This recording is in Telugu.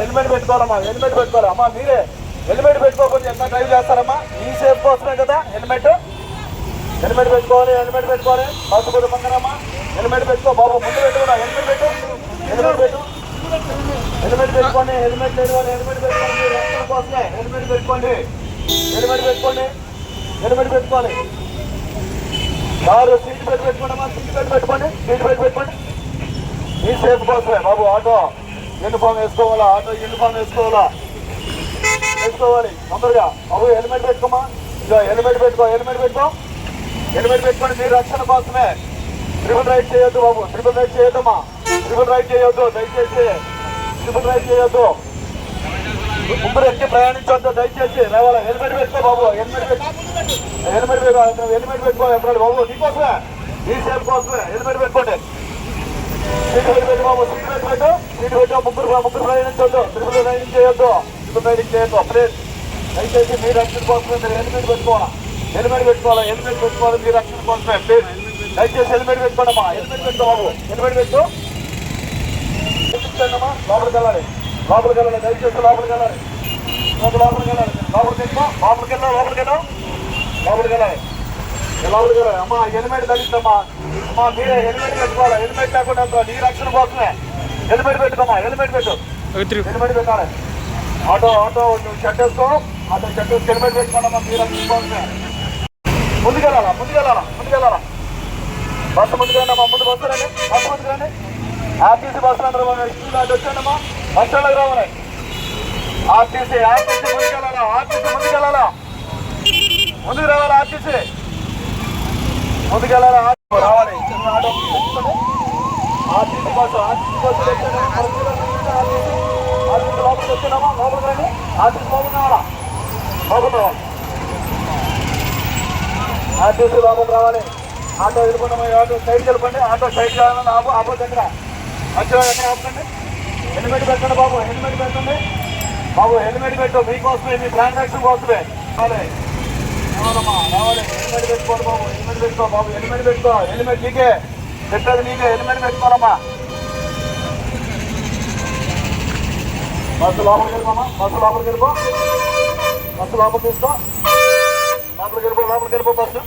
హెల్మెట్ పెట్టుకోవాలమ్మా హెల్మెట్ పెట్టుకోవాలి. అమ్మా మీరే హెల్మెట్ పెట్టుకోకపోతే ఎంత డ్రైవ్ చేస్తారమ్మా? ఈ సేఫ్ కోసమే కదా హెల్మెట్. హెల్మెట్ పెట్టుకోవాలి హెల్మెట్ పెట్టుకోవాలి. బస్సు కొద్ది పక్కనమ్మా. హెల్మెట్ పెట్టుకో బాబు ముందు పెట్టుకున్నా హెల్మెట్ పెట్టు. హెల్మెట్ పెట్టు. హెల్మెట్ పెట్టుకోండి హెల్మెట్ లేదు వాళ్ళు హెల్మెట్ పెట్టుకోండి. రక్షణ కోసమే హెల్మెట్ పెట్టుకోండి. హెల్మెట్ పెట్టుకోండి హెల్మెట్ పెట్టుకోవాలి. కారు సీట్ బెల్ట్ పెట్టుకోండమ్మా సీట్ బెల్ట్ పెట్టుకోండి సీట్ బెల్ట్ పెట్టుకోండి. ఈ సేఫ్ కోసమే బాబు ఆటో. యూనిఫామ్ వేసుకోవాలా? ఆటో యూనిఫామ్ వేసుకోవాలా? వేసుకోవాలి. తొందరగా. బాబు హెల్మెట్ పెట్టుకోమా? ఇంకా హెల్మెట్ పెట్టుకో హెల్మెట్ పెట్టుకో. హెల్మెట్ పెట్టుకోండి మీ రక్షణ కోసమే. ట్రిపుల్ రైడ్ చేయొద్దు బాబు. ట్రిపుల్ రైడ్ చేయొద్దమ్మా. ట్రిపుల్ రైడ్ చేయొద్దు. దయచేసి ట్రిపుల్ రైడ్ చేయొద్దు. ముందర ఎక్కి ప్రయాణించొద్దు. దయచేసి రావాలా? హెల్మెట్ పెట్టుకో బాబు. హెల్మెట్ పెట్టుకో. హెల్మెట్ పెట్టుకో. హెల్మెట్ పెట్టుకో ఎక్కడ బాబు. నీకోసమే నీ సేఫ్ కోసమే. హెల్మెట్ పెట్టుకోండి. సీట్ పెట్టు బాబు సీట్ బెల్ట్ పెట్టు సీట్ పెట్టు ముగ్గురు ముగ్గురు ప్రయాణించొద్దు ట్రిపుల్ రైడింగ్ చేయొద్దు ట్రిపుల్ రైడింగ్ చేయొద్దు ప్లీజ్ దయచేసి మీరు రక్షణ కోసమే మీరు హెల్మెట్ పెట్టుకోవాలా హెల్మెట్ పెట్టుకోవాలా హెల్మెట్ పెట్టుకోవాలి మీరు రక్షణ కోసమే ప్లీజ్ దయచేసి హెల్మెట్ పెట్టుకోండమ్మా హెల్మెట్ పెట్టుకో బాబు హెల్మెట్ పెట్టు చూపించండమ్మా లోపలికి వెళ్ళాలి. లోపలికి వెళ్ళాలి. దయచేసి లోపలికి వెళ్ళాలి. లోపల లోపలికి వెళ్ళాలి. లోపలికి వెళ్ళిపో లోపలికి వెళ్ళా లోపలికి వెళ్ళాం లోపలికి వెళ్ళాలి లోపలికి వెళ్ళాలి అమ్మా హెల్మెట్ తగ్గిందమ్మా అమ్మా మీరే హెల్మెట్ పెట్టుకోవాలి. హెల్మెట్ లేకుండా వెళ్తారా? నీ రక్షణ కోసమే. హెల్మెట్ పెట్టుకోమ్మా హెల్మెట్ పెట్టు. హెల్మెట్ పెట్టాలి. ఆటో ఆటో నువ్వు షర్ట్ వేసుకో. ఆటో షర్ట్ వేసి హెల్మెట్ పెట్టుకోవాలమ్మా మీ రక్షణ కోసమే. ముందుకెళ్ళాలా? ముందుకెళ్ళాలా? ముందుకెళ్ళాలా? బస్సు ముందుకెళ్ళమ్మా ముందు బస్సు రండి. బస్సు ముందుకెళ్ళండి. ఆర్టీసీ బస్సు అందరూ వచ్చానమ్మా బస్ స్టాండ్కి రావాలి. ఆర్టీసీ ఆర్టీసీ ముందుకెళ్ళాలా? ఆర్టీసీ ముందుకెళ్ళాలా? ముందుకు రావాలి ఆర్టీసీ? ముందుకెళ్ళాలా? రావాలి చిన్న ఆటో ఆర్టీసీ లోపలికి రండి ఆర్టీసీ లోపలికి రావాలా లోపలికి రావాలి ఆర్టీసీ లోపలికి రావాలి ఆటో వెళ్ళిపోయినా ఆటో సైడ్కి వెళ్ళిపోండి ఆటో సైడ్ కావాలని ఆపు ఆపో దగ్గర మధ్యలో ఎక్కడ ఆపకండి హెల్మెట్ పెట్టండి బాబు హెల్మెట్ పెట్టండి బాబు హెల్మెట్ పెట్టు మీకోసమే మీ ట్రాన్సాక్షన్ కోసమే రావాలి హెల్మెట్ పెట్టుకోండి బాబు? హెల్మెట్ పెట్టుకో బాబు? హెల్మెట్ పెట్టుకో? హెల్మెట్ నీకే? పెట్టేది నీకే. హెల్మెట్ పెట్టుకోవాలమ్మా? బస్సు లోపలికి వెళ్ళిపోమా బస్సు లోపలికి వెళ్ళిపో. బస్సు లోపలికి తీసుకో. లోపలికి వెళ్ళిపో లోపలికి వెళ్ళిపో బస్సు.